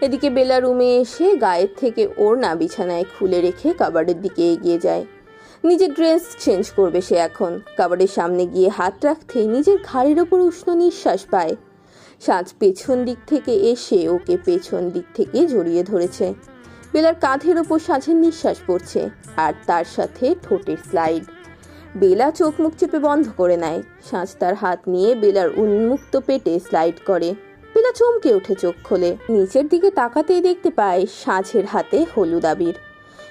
এদিকে বেলা রুমে এসে গায়ের থেকে ওড়না বিছানায় খুলে রেখে কাবার্ডের দিকে এগিয়ে যায়। নিজের ড্রেস চেঞ্জ করবে সে এখন। কাবার্ডের সামনে গিয়ে হাত রাখতেই নিজের ঘাড়ের ওপর উষ্ণ নিঃশ্বাস পায়। সাজ পেছন দিক থেকে এসে ওকে পেছন দিক থেকে জড়িয়ে ধরেছে। বেলার কাঁধের ওপর সাজের নিঃশ্বাস পড়ছে, আর তার সাথে ঠোঁটের স্লাইড বেলা চোখ মুখ চেপে বন্ধ করে নেয়। সাজ তার হাত নিয়ে বেলার উন্মুক্ত পেটে স্লাইড করে। বেলা চমকে ওঠে চোখ খোলে। নিচের দিকে তাকাতেই দেখতে পায় সাঁঝের হাতে হলুদ আবির।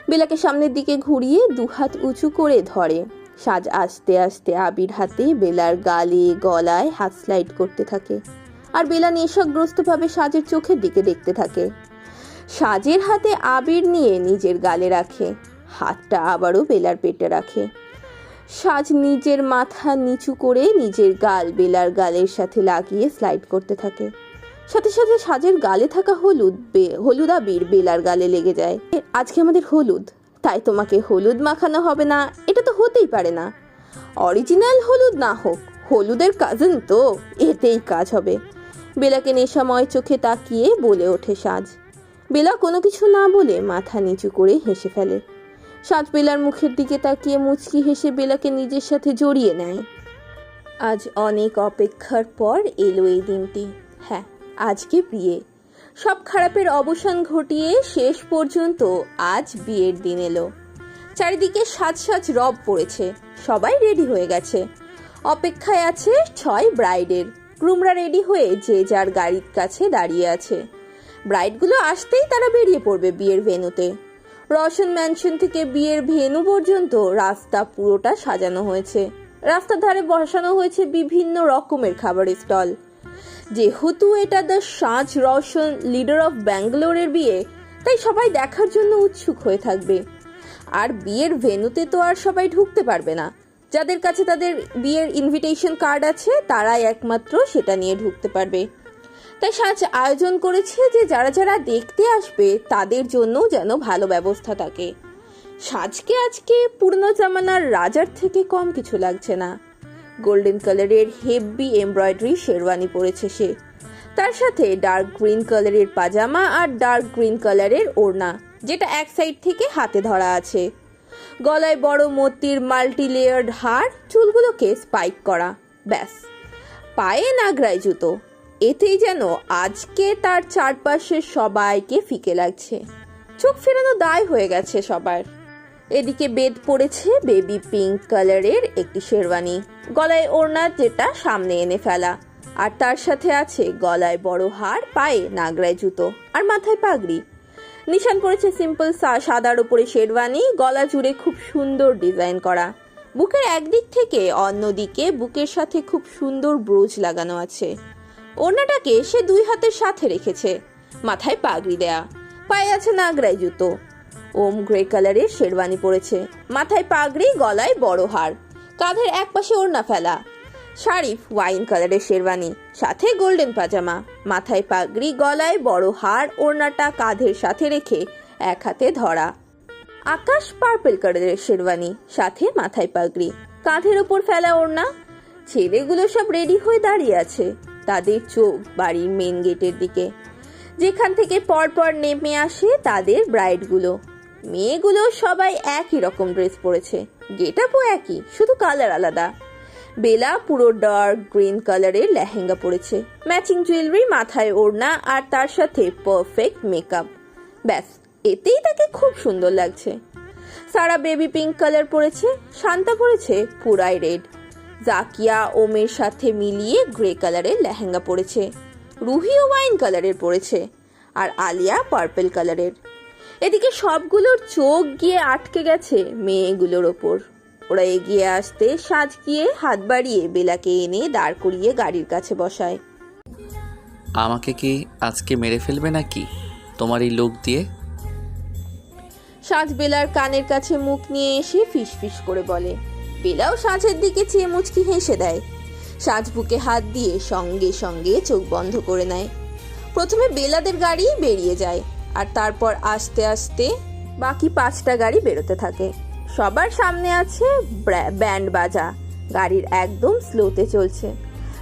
বেলাকে সামনের দিকে ঘুরিয়ে দুহাত উঁচু করে ধরে। সাজ আস্তে আস্তে আবির হাতে বেলার গালে, গলায় হাত স্লাইড করতে থাকে। আর বেলা নেশাগ্রস্তভাবে সাজের চোখের দিকে দেখতে থাকে। সাজের হাতে আবির নিয়ে নিজের গালে রাখে। হাতটা আবারও বেলার পেটে রাখে। সাজ নিজের মাথা নিচু করে নিজের গাল বেলার গালের সাথে লাগিয়ে স্লাইড করতে থাকে। সাথে সাথে সাজের গালে থাকা হলুদ বে- হলুদ আবির বেলার গালে লেগে যায়। আজকে আমাদের হলুদ, তাই তোমাকে হলুদ মাখানো হবে না, এটা তো হতেই পারে না। অরিজিনাল হলুদ না হোক, হলুদের কাজিন তো, এতেই কাজ হবে। বেলাকে নেশাময় চোখে তাকিয়ে বলে ওঠে সাজ। বেলা কোনো কিছু না বলে মাথা নিচু করে হেসে ফেলে। সাজ বেলার মুখের দিকে তাকিয়ে মুচকি হেসে বেলাকে নিজের সাথে জড়িয়ে নেয়। আজ অনেক অপেক্ষার পর এলো এই দিনটি। হ্যাঁ আজকে বিয়ে। সব খারাপের অবসান ঘটিয়ে শেষ পর্যন্ত আজ বিয়ের দিন এলো। চারিদিকে সাজ সাজ রব পড়েছে। সবাই রেডি হয়ে গেছে। অপেক্ষায় আছে ছয় ব্রাইডের। গ্রুমরা রেডি হয়ে যে যার গাড়ির কাছে দাঁড়িয়ে আছে। ব্রাইডগুলো আসতেই তারা বেরিয়ে পড়বে বিয়ের ভেন্যুতে। রশন ম্যানশন থেকে বিয়ের ভেন্যু পর্যন্ত রাস্তা পুরোটা সাজানো হয়েছে। রাস্তার ধারে বসানো হয়েছে বিভিন্ন রকমের খাবারের স্টল। যেহেতু এটা দ্য সাজ রওশন লিডার অফ ব্যাঙ্গালোরের বিয়ে, তাই সবাই দেখার জন্য উৎসুক হয়ে থাকবে। আর বিয়ের ভেন্যুতে তো আর সবাই ঢুকতে পারবে না। যাদের কাছে তাদের বিয়ের ইনভিটেশন কার্ড আছে, তারাই একমাত্র সেটা নিয়ে ঢুকতে পারবে। সাজ আয়োজন করেছে যে যারা যারা দেখতে আসবে, তাদের জন্য যেন ভালো ব্যবস্থা থাকে। সাজকে আজকে পুরনো জামানার রাজার থেকে কম কিছু লাগছে না। গোল্ডেন কালারের হেভি এমব্রয়ডারি শেরওয়ানি পরেছে সে। তার সাথে ডার্ক গ্রিন কালারের পাজামা আর ডার্ক গ্রিন কালারের ওড়না, যেটা এক সাইড থেকে হাতে ধরা আছে। গলায় বড় মতির মাল্টি লেয়ার্ড হার, চুলগুলোকে স্পাইক করা, ব্যাস। পায়ে নাগরায় জুতো। এতেই যেন আজকে তার চারপাশের সবাইকে ফিকে লাগছে। চোখ ফেরানো দায় হয়ে গেছে সবার। এদিকে বেদ পড়েছে বেবি পিঙ্ক কালারের একটি শেরওয়ানি। গলায় ওড়না যেটা সামনে এনে ফেলা। আর তার সাথে আছে গলায় বড় হার, পায়ে নাগরায় জুতো আর মাথায় পাগড়ি। নিশান পড়েছে সিম্পল সাদার উপরে শেরওয়ানি, গলা জুড়ে খুব সুন্দর ডিজাইন করা। বুকের একদিক থেকে অন্যদিকে বুকের সাথে খুব সুন্দর ব্রোচ লাগানো আছে। ওড়নাটাকে সে দুই হাতের সাথে রেখেছে। মাথায় পাগড়ি দেয়া। পায়ে আছে নাগরাই জুতো। ওম গ্রে কালারের শেরওয়ানি পরেছে। মাথায় পাগড়ি, গলায় বড় হার। কাঁধের এক পাশে ওড়না ফেলা। শারিফ ওয়াইন কালারের শেরওয়ানি। সাথে গোল্ডেন পাজামা। মাথায় পাগড়ি, গলায় বড় হার, ওড়নাটা কাঁধের সাথে রেখে এক হাতে ধরা। আকাশ পার্পল কালারের শেরওয়ানি। সাথে মাথায় পাগড়ি। কাঁধের ওপর ফেলা ওড়না। ছেলেগুলো সব রেডি হয়ে দাঁড়িয়ে আছে। তাদের চোখ বাড়ির মেন গেটের দিকে। যেখান থেকে পরপর নেমে আসে তাদের ব্রাইডগুলো মেয়েগুলো সবাই একই রকম ড্রেস পরেছে। গেট আপও একই, শুধু কালার আলাদা। বেলা পুরো ডার্ক গ্রিন কালারের লেহেঙ্গা পরেছে। ম্যাচিং জুয়েলারি মাথায় ওড়না আর তার সাথে পারফেক্ট মেকআপ ব্যাস, এতেই তাকে খুব সুন্দর লাগছে। সারা বেবি পিঙ্ক কালার পরেছে, শান্তা পরেছে পুরাই রেড জাকিয়া ওমের সাথে মিলিয়ে গ্রে কালারের লেহেঙ্গা পরেছে রুহিও ওয়াইন কালারের পরেছে আর আলিয়া পার্পেল কালারের। এদিকে সবগুলোর চোখ গিয়ে আটকে গেছে মেয়েগুলোর ওপর। ওরা এগিয়ে আসতে সাজ গিয়ে হাত বাড়িয়ে বেলাকে এনে দাঁড় করিয়ে গাড়ির কাছে বসায়। আমাকে কি আজকে মেরে ফেলবে নাকি? তোমার এই লোক দিয়ে? সাজ বেলার কানের কাছে মুখ নিয়ে এসে ফিস ফিস করে বলে বেলাও সাজের দিকে চেয়ে মুচকি হেসে দেয়। সাজ বুকে হাত দিয়ে সঙ্গে সঙ্গে চোখ বন্ধ করে নেয়। প্রথমে বেলাদের গাড়ি বেরিয়ে যায় আর তারপর আস্তে আস্তে বাকি পাঁচটা গাড়ি বেরোতে থাকে। সবার সামনে আছে ব্যান্ড বাজা। গাড়ির একদম স্লোতে চলছে।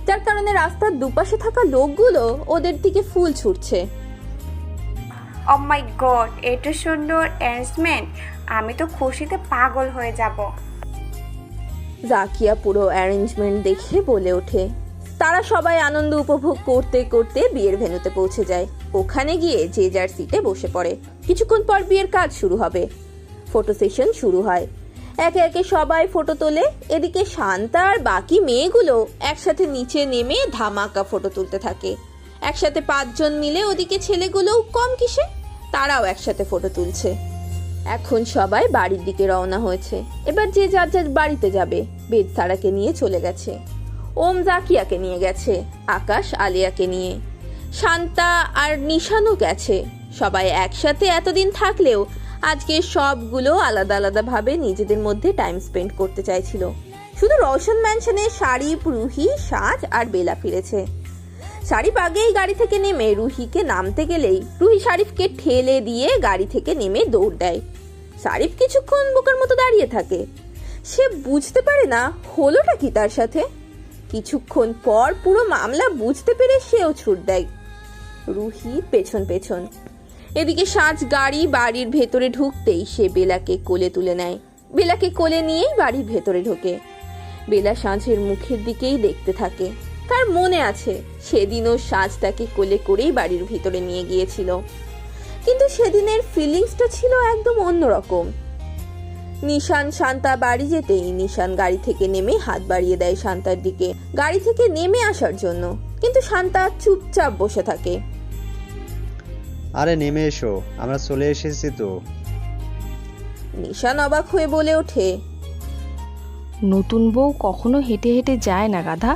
যার কারণে রাস্তার দুপাশে থাকা লোকগুলো ওদের দিকে ফুল ছুটছে। ও মাই গড এত সুন্দর অ্যারেঞ্জমেন্ট আমি তো খুশিতে পাগল হয়ে যাব। জাকিয়া পুরো অ্যারেঞ্জমেন্ট দেখে বলে ওঠে। তারা সবাই আনন্দ উপভোগ করতে করতে বিয়ের ভেনুতে পৌঁছে যায়। ওখানে গিয়ে যে যার সিটে বসে পড়ে। কিছুক্ষণ পর বিয়ের কাজ শুরু হবে। ফটো সেশন শুরু হয়। একে একে সবাই ফটো তোলে। এদিকে শান্তা আর বাকি মেয়েগুলো একসাথে নিচে নেমে ধামাকা ফটো তুলতে থাকে। একসাথে পাঁচজন মিলে ওদিকে ছেলেগুলোও কম কিসে? তারাও একসাথে ফটো তুলছে। এখন সবাই বাড়ির দিকে রওনা হয়েছে। এবার যে যার যার বাড়িতে যাবে, বেদ সারাকে নিয়ে চলে গেছে। ওম জাকিয়াকে নিয়ে গেছে, আকাশ আলিয়াকে নিয়ে। শান্তা আর নিশানও গেছে। সবাই একসাথে এতদিন থাকলেও আজকে সবগুলো আলাদা আলাদাভাবে নিজেদের মধ্যে টাইম স্পেন্ড করতে চাইছিল। শুধু রওশন ম্যানশনে শারিফ রুহি সাজ আর বেলা ফিরেছে। শারিফ আগেই গাড়ি থেকে নেমে রুহিকে নামতে গেলেই রুহি শারিফকে ঠেলে দিয়ে গাড়ি থেকে নেমে দৌড় দেয়। শারিফ কিছুক্ষণ বোকার মতো দাঁড়িয়ে থাকে। সে বুঝতে পারে না হলোটা কি তার সাথে। কিছুক্ষণ পর পুরো মামলা বুঝতে পেরে সেও ছুট দেয়। রুহি পেছন পেছন। এদিকে সাজ গাড়ি বাড়ির ভেতরে ঢুকতেই সে বেলাকে কোলে তুলে নেয়। বেলাকে কোলে নিয়েই বাড়ির ভেতরে ঢোকে। বেলা সাঁঝের মুখের দিকেই দেখতে থাকে। তার মনে আছে সেদিনও সাজ তাকে কোলে করেই বাড়ির ভিতরে নিয়ে গিয়েছিল। কিন্তু সেদিনের ফিলিংসটা ছিল একদম অন্যরকম। নিশান শান্তা বাড়ি যেতেই নিশান গাড়ি থেকে নেমে হাত বাড়িয়ে দেয় শান্তার দিকে। গাড়ি থেকে নেমে আসার জন্য কিন্তু শান্তা চুপচাপ বসে থাকে। আরে নেমে এসো আমরা চলে এসেছি তো। নিশান অবাক হয়ে বলে ওঠে নতুন বউ কখনো হেঁটে হেঁটে যায় না গাধা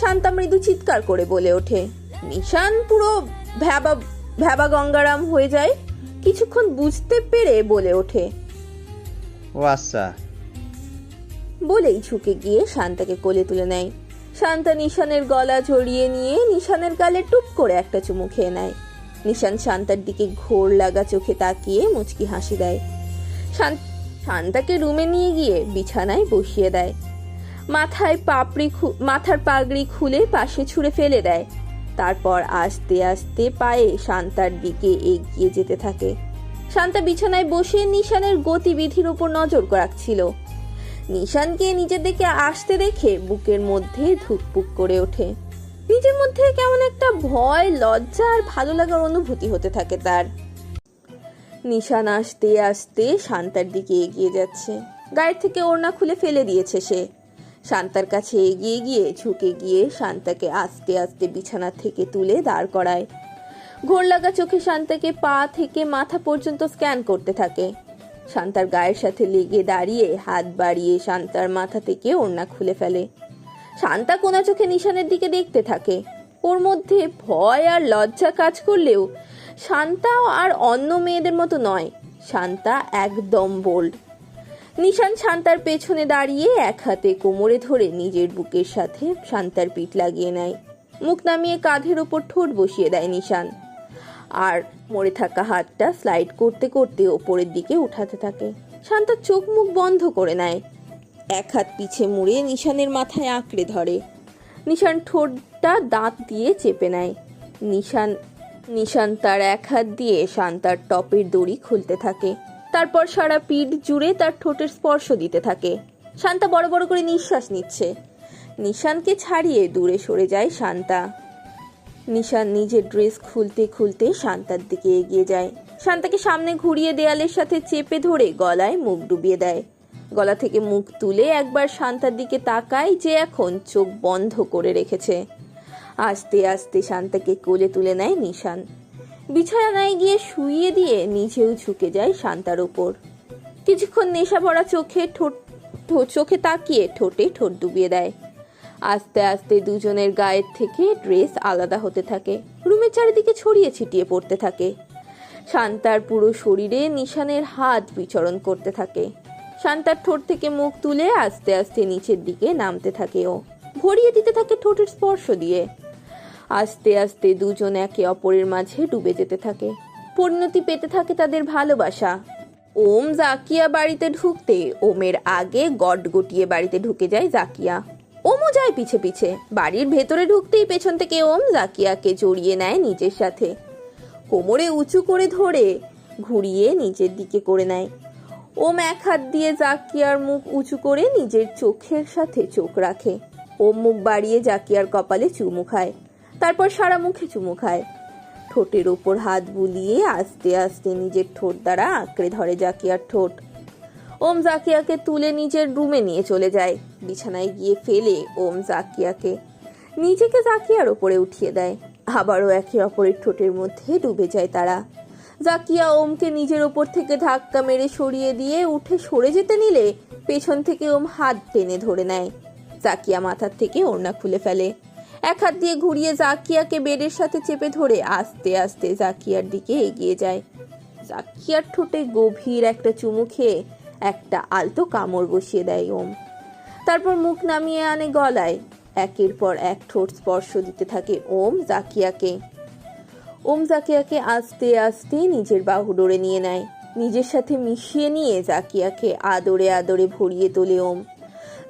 শান্তা মৃদু চিৎকার করে বলে ওঠে। নিশান পুরো ভ্যাবা ভ্যাবা গঙ্গারাম হয়ে যায়। কিছুক্ষণ বুঝতে পেরে বলে ওঠে। ও আচ্ছা। বলেই ঝুঁকে গিয়ে শান্তাকে কোলে তুলে নেয়। শান্তা নিশানের গলা জড়িয়ে নিয়ে নিশানের গালে টুপ করে একটা চুমু খেয়ে নেয়। নিশান শান্তার দিকে ঘোর লাগা চোখে তাকিয়ে মুচকি হাসি দেয়। শান- শান্তাকে রুমে নিয়ে গিয়ে বিছানায় বসিয়ে দেয়। মাথায় পাপড়ি মাথার পাগড়ি খুলে পাশে ছুঁড়ে ফেলে দেয়। তারপর আস্তে আস্তে পায়ে শান্তার দিকে এগিয়ে যেতে থাকে। শান্তা বিছানায় বসে নিশানের গতিবিধির উপর নজর রাখছিল। নিশানকে নিজের দিকে আসতে দেখে বুকের মধ্যে ধুকপুক করে ওঠে। নিজের মধ্যে কেমন একটা ভয়, লজ্জা আর ভালো লাগার অনুভূতি হতে থাকে তার। নিশান আসতে আসতে শান্তার দিকে এগিয়ে যাচ্ছে। গায়ের থেকে ওড়না খুলে ফেলে দিয়েছে সে। শান্তার কাছে এগিয়ে গিয়ে ঝুঁকে গিয়ে শান্তাকে আস্তে আস্তে বিছানা থেকে তুলে দাঁড় করায়। ঘোর লাগা চোখে শান্তাকে পা থেকে মাথা পর্যন্ত স্ক্যান করতে থাকে। শান্তার গায়ের সাথে লেগে দাঁড়িয়ে হাত বাড়িয়ে শান্তার মাথা থেকে ওড়না খুলে ফেলে। শান্তা কোনা চোখে নিশানের দিকে দেখতে থাকে। ওর মধ্যে ভয় আর লজ্জা কাজ করলেও শান্তা আর অন্য মেয়েদের মতো নয়। শান্তা একদম বোল্ড নিশান শান্তার পেছনে দাঁড়িয়ে এক হাতে কোমরে ধরে নিজের বুকের সাথে শান্তার পিঠ লাগিয়ে নেয়। মুখ নামিয়ে কাঁধের ওপর ঠোঁট বসিয়ে দেয় নিশান। আর মরে থাকা হাতটা স্লাইড করতে করতে ওপরের দিকে উঠাতে থাকে। শান্তা চোখ মুখ বন্ধ করে নেয়। এক হাত পিছে মুড়ে নিশানের মাথায় আঁকড়ে ধরে। নিশান ঠোঁটটা দাঁত দিয়ে চেপে নেয়। নিশান নিশান তার এক হাত দিয়ে শান্তার টপের দড়ি খুলতে থাকে। তারপর সারা পিঠ জুড়ে তার ঠোঁটের স্পর্শ দিতে থাকে। শান্তা বড় বড় করে নিঃশ্বাস নিচ্ছে। নিশানকে ছাড়িয়ে দূরে সরে যায় শান্তা। নিশান নিজের ড্রেস খুলতে খুলতে শান্তার দিকে এগিয়ে যায়। শান্তাকে সামনে ঘুরিয়ে দেয়ালের সাথে চেপে ধরে গলায় মুখ ডুবিয়ে দেয়। গলা থেকে মুখ তুলে একবার শান্তার দিকে তাকায় যে এখন চোখ বন্ধ করে রেখেছে। আস্তে আস্তে শান্তাকে কোলে তুলে নেয় নিশান। বিছানায় গিয়ে শুইয়ে দিয়ে নিচেও ঝুঁকে যায় শান্তার ওপর কিছুক্ষণ নেশা ভরা চোখে ঠোঁট চোখে তাকিয়ে ঠোঁটে ঠোঁট ডুবিয়ে দেয়। আস্তে আস্তে দুজনের গায়ের থেকে ড্রেস আলাদা হতে থাকে, রুমের চারিদিকে ছড়িয়ে ছিটিয়ে পড়তে থাকে। শান্তার পুরো শরীরে নিশানের হাত বিচরণ করতে থাকে। শান্তার ঠোঁট থেকে মুখ তুলে আস্তে আস্তে নিচের দিকে নামতে থাকে ও। ভরিয়ে দিতে থাকে ঠোঁটের স্পর্শ দিয়ে। আস্তে আস্তে দুজন একে অপরের মাঝে ডুবে যেতে থাকে। পরিণতি পেতে থাকে তাদের ভালোবাসা। ওম জাকিয়া বাড়িতে ঢুকতে ওমের আগে গট গটিয়ে বাড়িতে ঢুকে যায় জাকিয়া। ওমও যায় পিছে পিছে। বাড়ির ভেতরে ঢুকতেই পেছন থেকে ওম জাকিয়াকে জড়িয়ে নেয় নিজের সাথে। কোমরে উঁচু করে ধরে ঘুরিয়ে নিজের দিকে করে নেয়। ওম এক হাত দিয়ে জাকিয়ার মুখ উঁচু করে নিজের চোখের সাথে চোখ রাখে। ওম মুখ বাড়িয়ে জাকিয়ার কপালে চুমু খায়। তারপর সারা মুখে চুমু খায়। ঠোঁটের ওপর হাত বুলিয়ে আস্তে আস্তে নিজের ঠোঁট দ্বারা আঁকড়ে ধরে জাকিয়ার ঠোঁট। ওম জাকিয়াকে তুলে নিজের রুমে নিয়ে চলে যায়। বিছানায় গিয়ে ফেলে ওম জাকিয়াকে। নিজেকে জাকিয়ার ওপরে উঠিয়ে দেয়। আবারও একে অপরের ঠোঁটের মধ্যে ডুবে যায় তারা। জাকিয়া ওমকে নিজের ওপর থেকে ধাক্কা মেরে সরিয়ে দিয়ে উঠে সরে যেতে নিলে পেছন থেকে ওম হাত টেনে ধরে নেয়। জাকিয়া মাথার থেকে ওড়না খুলে ফেলে। এক হাত দিয়ে ঘুরিয়ে জাকিয়াকে বেডের সাথে চেপে ধরে আস্তে আস্তে জাকিয়ার দিকে এগিয়ে যায়। জাকিয়ার ঠোঁটে গভীর একটা চুমু খেয়ে একটা আলতো কামড় বসিয়ে দেয় ওম। তারপর মুখ নামিয়ে আনে গলায়। একের পর এক ঠোঁট স্পর্শ দিতে থাকে ওম জাকিয়াকে। ওম জাকিয়াকে আস্তে আস্তে নিজের বাহু ডোরে নিয়ে নেয়। নিজের সাথে মিশিয়ে নিয়ে জাকিয়াকে আদরে আদরে ভরিয়ে তোলে ওম।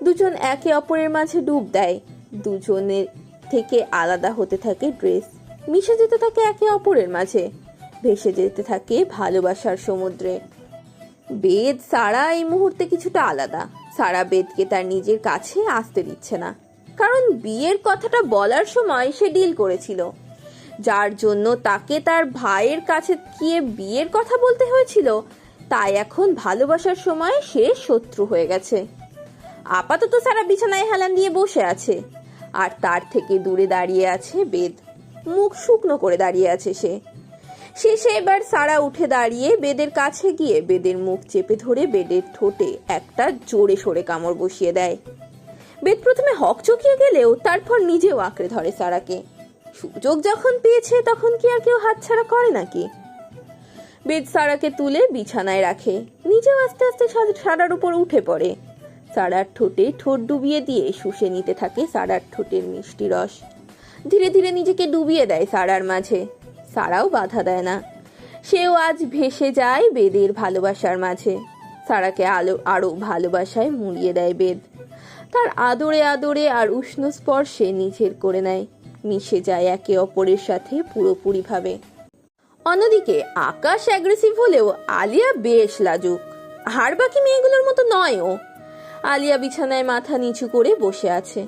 দুজন একে অপরের মাঝে ডুব দেয়। দুজনের থেকে আলাদা হতে থাকে ড্রেস। মিশে যেতে থাকে একে অপরের মাঝে। ভেসে যেতে থাকে ভালোবাসার সমুদ্রে। বেদ সারা এই মুহূর্তে কিছুটা আলাদা। সারা বেদকে তার নিজের কাছে আসতে দিচ্ছে না। কারণ বিয়ের কথাটা বলার সময় সে ডিল করেছিল। যার জন্য তাকে তার ভাইয়ের কাছে গিয়ে বিয়ের কথা বলতে হয়েছিল, তাই এখন ভালোবাসার সময় সে শত্রু হয়ে গেছে। আপাতত সারা বিছানায় হেলান দিয়ে বসে আছে। আর তার থেকে দূরে দাঁড়িয়ে আছে বেদ। মুখ শুকনো করে দাঁড়িয়ে আছে সে। শেষে এবার সারা উঠে দাঁড়িয়ে বেদের কাছে গিয়ে বেদের মুখ চেপে ধরে বেদের ঠোঁটে একটা জোরে সরে কামড় বসিয়ে দেয়। বেদ প্রথমে হক চকিয়ে গেলেও তারপর নিজেও আঁকড়ে ধরে সারাকে। সুযোগ যখন পেয়েছে তখন কি আর কেউ হাতছাড়া করে নাকি? বেদ সারাকে তুলে বিছানায় রাখে। নিজেও আস্তে আস্তে সারার উপর উঠে পড়ে। সারার ঠোঁটে ঠোঁট ডুবিয়ে দিয়ে শুষে নিতে থাকে সারার ঠোঁটের মিষ্টি রস। ধীরে ধীরে নিজেকে ডুবিয়ে দেয় সারার মাঝে। সারাও বাধা দেয় না। সেও আজ ভেসে যায় বেদের ভালোবাসার মাঝে। সারাকে আলো আরও ভালোবাসায় মুড়িয়ে দেয় বেদ। তার আদরে আদরে আর উষ্ণ স্পর্শে নিজের করে নেয়। মিশে যায় একে অপরের সাথে পুরোপুরিভাবে। অন্যদিকে আকাশ অ্যাগ্রেসিভ হলেও আলিয়া বেশ লাজুক। আর বাকি মেয়েগুলোর মতো নয় ও আলিয়া বিছানায় মাথা নিচু করে বসে আছে।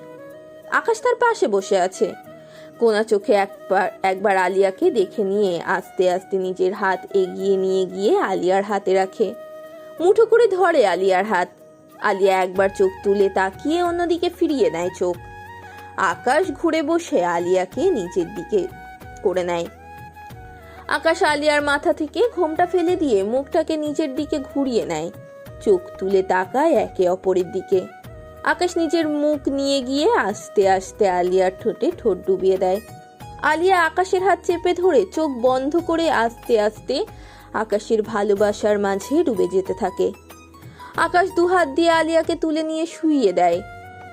আকাশ তার পাশে বসে আছে। কোনা চোখে একবার একবার আলিয়াকে দেখে নিয়ে আস্তে আস্তে নিজের হাত এগিয়ে নিয়ে গিয়ে আলিয়ার হাতে রাখে। মুঠো করে ধরে আলিয়ার হাত। আলিয়া একবার চোখ তুলে তাকিয়ে অন্যদিকে ফিরিয়ে নেয় চোখ। আকাশ ঘুরে বসে আলিয়াকে নিচের দিকে করে নেয়। আকাশ আলিয়ার মাথা থেকে ঘোমটা ফেলে দিয়ে মুখটাকে নিচের দিকে ঘুরিয়ে নেয়। চোখ তুলে তাকায় একে অপরের দিকে। আকাশ নিজের মুখ নিয়ে গিয়ে আস্তে আস্তে আলিয়ার ঠোঁটে ঠোঁট ডুবিয়ে দেয়। আলিয়া আকাশের হাত চেপে ধরে চোখ বন্ধ করে আস্তে আস্তে আকাশের ভালোবাসার মাঝে ডুবে যেতে থাকে। আকাশ দুহাত দিয়ে আলিয়াকে তুলে নিয়ে শুইয়ে দেয়।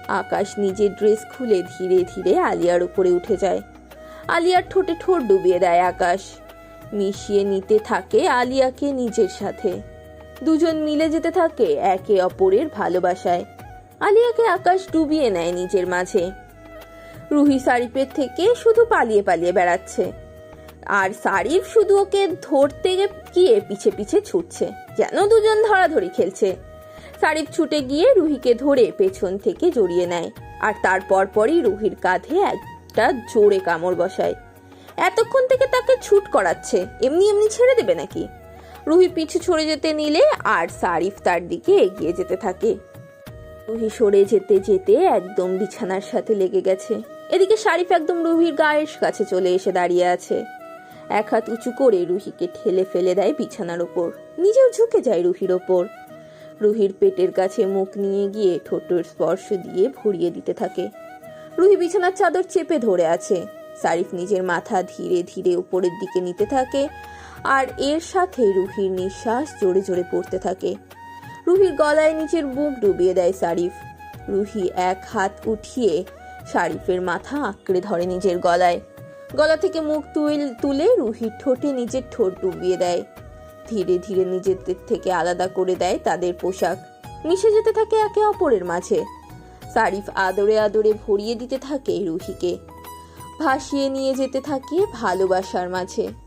আকাশ নিজের ড্রেস খুলে ধীরে ধীরে আলিয়ার উপরে উঠে যায়। আলিয়ার ঠোঁটে ঠোঁট ডুবিয়ে দেয় আকাশ। মিশিয়ে নিতে থাকে আলিয়াকে নিজের সাথে। দুজন মিলে যেতে থাকে একে অপরের ভালোবাসায়। আলিয়াকে আকাশ ডুবিয়ে নেয় নিজের মাঝে। রুহি সারিফের থেকে শুধু পালিয়ে পালিয়ে বেড়াচ্ছে। আর সারিফ শুধু ওকে ধরতে গিয়ে পিছে পিছে ছুটছে, যেন দুজন ধরাধরি খেলছে। সারিফ ছুটে গিয়ে রুহিকে ধরে পেছন থেকে জড়িয়ে নেয়, আর তারপর পরই রুহির কাঁধে একটা জোরে কামড় বসায়। এতক্ষণ থেকে তাকে ছুট করাচ্ছে, এমনি এমনি ছেড়ে দেবে নাকি? রুহি পিছু ছড়ে যেতে নিলে আর সারিফ তার দিকে এগিয়ে যেতে থাকে। রুহি সরে যেতে যেতে একদম বিছানার সাথে লেগে গেছে। এদিকে শারিফ একদম রুহির গায়ের কাছে চলে এসে দাঁড়িয়ে আছে। এক হাত উঁচু করে রুহিকে ঠেলে ফেলে দেয় বিছানার ওপর। নিজেও ঝুঁকে যায় রুহির ওপর। রুহির পেটের কাছে মুখ নিয়ে গিয়ে ঠোঁটের স্পর্শ দিয়ে ভরিয়ে দিতে থাকে। রুহি বিছানার চাদর চেপে ধরে আছে। সারিফ নিজের মাথা ধীরে ধীরে উপরের দিকে নিতে থাকে। আর এর সাথে রুহির নিঃশ্বাস জোরে জোরে পড়তে থাকে। রুহির গলায় নিচের বুক ডুবিয়ে দেয় সারিফ। রুহি এক হাত উঠিয়ে শারিফের মাথা আঁকড়ে ধরে নিজের গলায়। গলা থেকে মুখ তুল তুলে রুহির ঠোঁটে নিজের ঠোঁট ডুবিয়ে দেয়। ধীরে ধীরে নিজেদের থেকে আলাদা করে দেয় তাদের পোশাক। মিশে যেতে থাকে একে অপরের মাঝে। সারিফ আদরে আদরে ভরিয়ে দিতে থাকে রুহিকে। ভাসিয়ে নিয়ে যেতে থাকে ভালোবাসার মাঝে।